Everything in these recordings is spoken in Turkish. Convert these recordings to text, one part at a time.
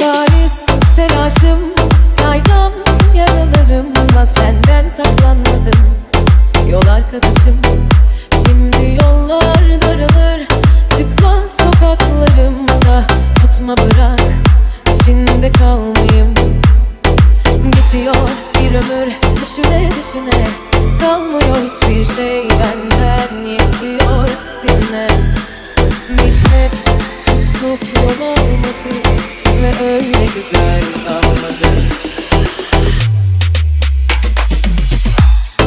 Bariz telaşım saydam yaralarımla senden saklanmadım. Yol arkadaşım şimdi yollar daralır. Çıkma sokaklarımda tutma bırak. İçinde kalmayayım. Geçiyor bir ömür düşüne düşüne. Kalmıyor hiçbir şey benden. Yetmiyor birine güzel kalmadı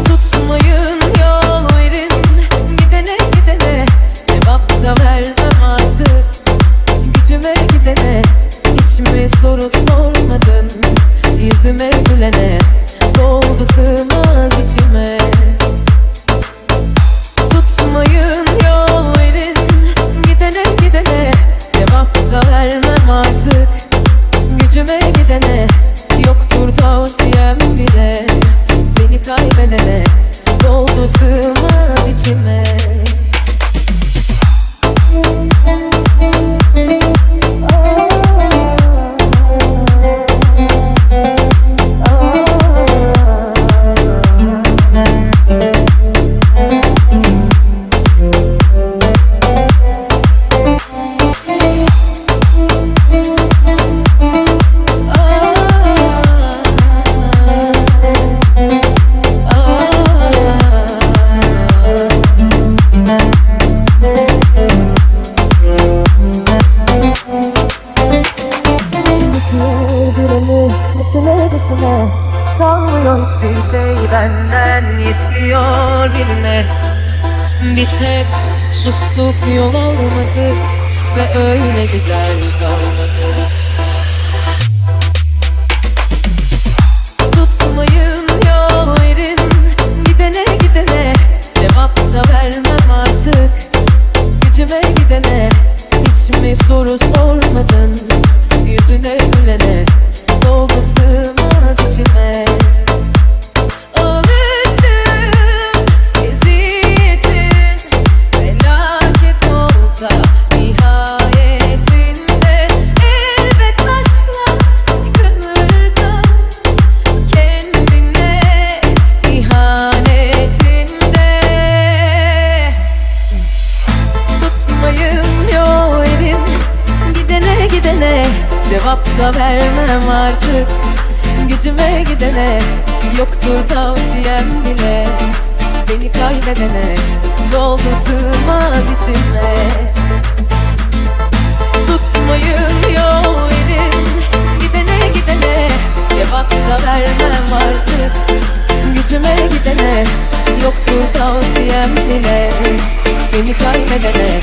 Tutmayın yol verin Gidene gidene. Cevap da vermem Gücüme gidene Hiç soru sormadın? Yüzüme gülene Doldu sığmaz içime. Tutmayın yol Gidene gidene. Cevap da vermem Kalmıyor hiçbir şey benden yetmiyor birine Biz hep sustuk yol almadık Ve öyle güzel kalmadı Tutmayın yol verin Gidene gidene. Cevap vermem artık Gücüme gidene. Hiç soru sormadın Yüzüne gülene? Doldu sığmaz içime Cevap da vermem artık. Gücüme gidene Yoktur tavsiyem bile. Beni kaybedene Doldu sığmaz içime. Tutmayın yol verin. Gidene gidene Cevap da vermem artık. Gücüme gidene Yoktur tavsiyem bile. Beni kaybedene